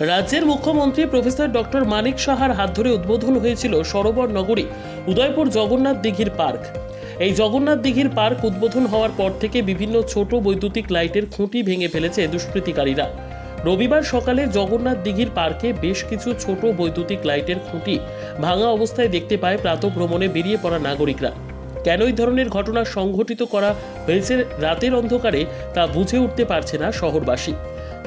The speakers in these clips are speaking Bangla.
রাজ্যের মুখ্যমন্ত্রী প্রফেসর ডক্টর মানিক সাহার হাত ধরে উদ্বোধন হয়েছিল সরোবর নগরী উদয়পুর জগন্নাথ দিঘির পার্ক। এই জগন্নাথ দিঘির পার্ক উদ্বোধন হওয়ার পর থেকে বিভিন্ন ছোট বৈদ্যুতিক লাইটের খুঁটি ভেঙে ফেলেছে দুষ্কৃতিকারীরা। রবিবার সকালে জগন্নাথ দিঘির পার্কে বেশ কিছু ছোট বৈদ্যুতিক লাইটের খুঁটি ভাঙা অবস্থায় দেখতে পায় প্রাতঃভ্রমণে বেরিয়ে পড়া নাগরিকরা। কেন এই ধরনের ঘটনা সংঘটিত করা হয়েছে রাতের অন্ধকারে তা বুঝে উঠতে পারছে না শহরবাসী।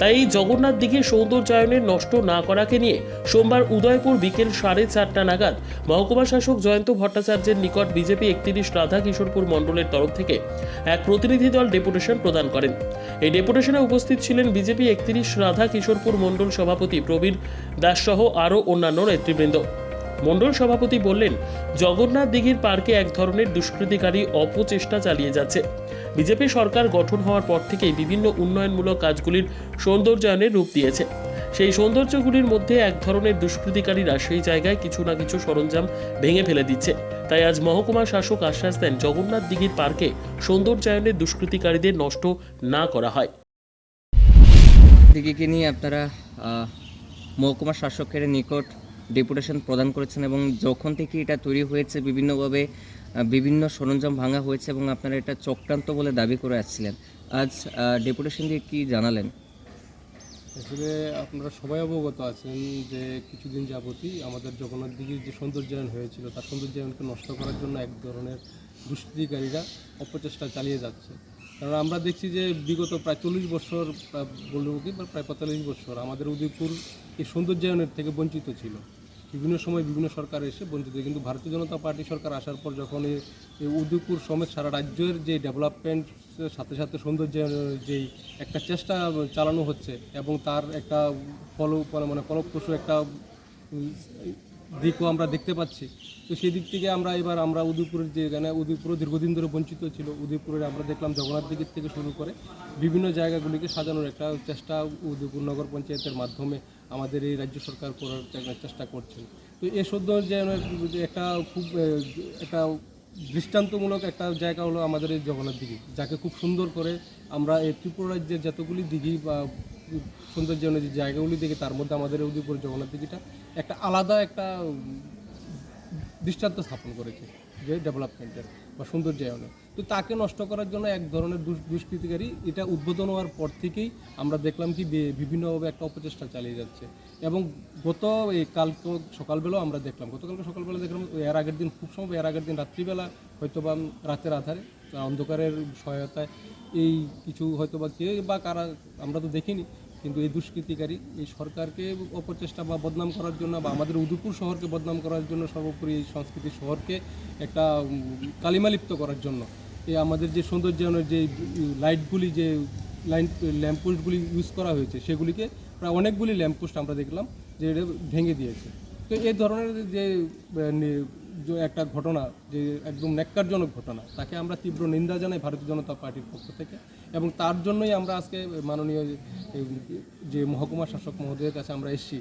তাই এই জগন্নাথ দিঘির সৌন্দর্যায়নের নষ্ট না করাকে নিয়ে সোমবার উদয়পুর বিকেল সাড়ে চারটা নাগাদ মহকুমা শাসক জয়ন্ত ভট্টাচার্যের নিকট বিজেপি একত্রিশ রাধা কিশোরপুর মণ্ডলের তরফ থেকে এক প্রতিনিধি দল ডেপুটেশন প্রদান করেন। এই ডেপুটেশনে উপস্থিত ছিলেন বিজেপি একত্রিশ রাধা কিশোরপুর মণ্ডল সভাপতি প্রবীণ দাস সহ আরও অন্যান্য নেতৃবৃন্দ। মণ্ডল সভাপতি বললেন, জগন্নাথ দিঘির পার্কে এক ধরনের দুষ্কৃতিকারী অপচেষ্টা চালিয়ে যাচ্ছে। বিজেপি সরকার গঠন হওয়ার পর থেকেই বিভিন্ন উন্নয়নমূলক কাজগুলির সৌন্দর্যায়নের রূপ দিয়েছে। সেই সৌন্দর্যগুলির মধ্যে এক ধরনের দুষ্কৃতিকারীরা সেই জায়গায় কিছু না কিছু সরঞ্জাম ভেঙে ফেলে দিচ্ছে। তাই আজ মহকুমা শাসক আশ্বাস দেন, জগন্নাথ দিঘির পার্কে সৌন্দর্যায়নের দুষ্কৃতিকারীদের নষ্ট না করা হয়। দিদিকে নিয়ে আপনারা মহকুমা শাসকের নিকট ডেপুটেশন প্রদান করেছেন এবং যখন থেকে এটা তৈরি হয়েছে, বিভিন্নভাবে বিভিন্ন সরঞ্জাম ভাঙা হয়েছে এবং আপনারা এটা চক্রান্ত বলে দাবি করে আসছিলেন। আজ ডেপুটেশন দিয়ে কি জানালেন? আসলে আপনারা সবাই অবগত আছেন যে কিছুদিন যাবতই আমাদের জগন্নাথ দিঘির যে সৌন্দর্যায়ন হয়েছিল, তার সৌন্দর্যায়নকে নষ্ট করার জন্য এক ধরনের দুষ্কৃতিকারীরা অপচেষ্টা চালিয়ে যাচ্ছে। কারণ আমরা দেখছি যে বিগত প্রায় চল্লিশ বছর বলব কি প্রায় পঁয়তাল্লিশ বছর আমাদের উদয়পুর এই সৌন্দর্যায়নের থেকে বঞ্চিত ছিল। বিভিন্ন সময় বিভিন্ন সরকার এসে বঞ্চিত। কিন্তু ভারতীয় জনতা পার্টি সরকার আসার পর যখন এই উদয়পুর সমেত সারা রাজ্যের যে ডেভেলপমেন্ট সাথে সাথে সৌন্দর্যের যেই একটা চেষ্টা চালানো হচ্ছে এবং তার একটা ফল মানে ফলপ্রসূ একটা দিকও আমরা দেখতে পাচ্ছি। তো সেই দিক থেকে আমরা এবার আমরা উদয়পুরের যে এখানে উদয়পুর দীর্ঘদিন ধরে বঞ্চিত ছিল, উদয়পুরের আমরা দেখলাম জগন্নাথ দিঘির থেকে শুরু করে বিভিন্ন জায়গাগুলিকে সাজানোর একটা চেষ্টা উদয়পুর নগর পঞ্চায়েতের মাধ্যমে আমাদের এই রাজ্য সরকার করার চেষ্টা করছেন। তো এ সদ্য যে একটা খুব একটা দৃষ্টান্তমূলক একটা জায়গা হলো আমাদের এই জগন্নাথ দিঘি, যাকে খুব সুন্দর করে আমরা এই ত্রিপুরা রাজ্যের যতগুলি দিঘি বা সৌন্দর্যায়নের যে জায়গাগুলি দেখি তার মধ্যে আমাদের উদয়পুর জগন্নাথ দিঘিটা একটা আলাদা একটা দৃষ্টান্ত স্থাপন করেছে যে ডেভেলপমেন্টের বা সৌন্দর্যায়নে। তো তাকে নষ্ট করার জন্য এক ধরনের দুষ- দুষ্কৃতিকারী এটা উদ্বোধন হওয়ার পর থেকেই আমরা দেখলাম কি বিভিন্নভাবে একটা অপচেষ্টা চালিয়ে যাচ্ছে। এবং গত এই কালকে সকালবেলাও আমরা দেখলাম, গতকালকে সকালবেলা দেখলাম এর আগের দিন খুব সম্ভব এর আগের দিন রাত্রিবেলা হয়তো বা রাতের আধারে অন্ধকারের সহায়তায় এই কিছু হয়তো বা কে বা কারা আমরা তো দেখিনি কিন্তু এই দুষ্কৃতিকারী এই সরকারকে অপচেষ্টা বা বদনাম করার জন্য বা আমাদের উদয়পুর শহরকে বদনাম করার জন্য সর্বোপরি এই সংস্কৃতি শহরকে একটা কালিমালিপ্ত করার জন্য। এই আমাদের যে সৌন্দর্যায়নের যে লাইটগুলি যে লাইন ল্যাম্পপোস্টগুলি ইউজ করা হয়েছে, সেগুলিকে প্রায় অনেকগুলি ল্যাম্পপোস্ট আমরা দেখলাম যে এটা ভেঙে দিয়েছে। তো এই ধরনের যে যে একটা ঘটনা, যে একদম ন্যাক্কারজনক ঘটনা, তাকে আমরা তীব্র নিন্দা জানাই ভারতীয় জনতা পার্টির পক্ষ থেকে এবং তার জন্যই আমরা আজকে মাননীয় যে- মহকুমা শাসক মহোদয়ের কাছে আমরা এসেছি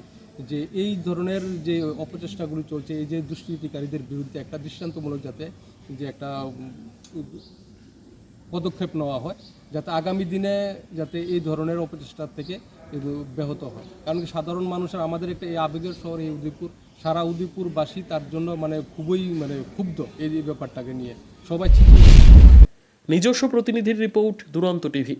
যে এই ধরনের যে অপচেষ্টাগুলি চলছে, এই যে দুষ্কৃতিকারীদের বিরুদ্ধে একটা দৃষ্টান্তমূলক যাতে যে একটা পদক্ষেপ নেওয়া হয়, যাতে আগামী দিনে যাতে এই ধরনের অপচেষ্টার থেকে ব্যাহত হয়। কারণ কি সাধারণ মানুষের, আমাদের একটা এই আবেগের শহর এই উদয়পুর, সারা উদয়পুরবাসী তার জন্য মানে খুবই মানে ক্ষুব্ধ এই ব্যাপারটাকে নিয়ে। সবাই নিজস্ব প্রতিনিধির রিপোর্ট, দুরন্ত টিভি।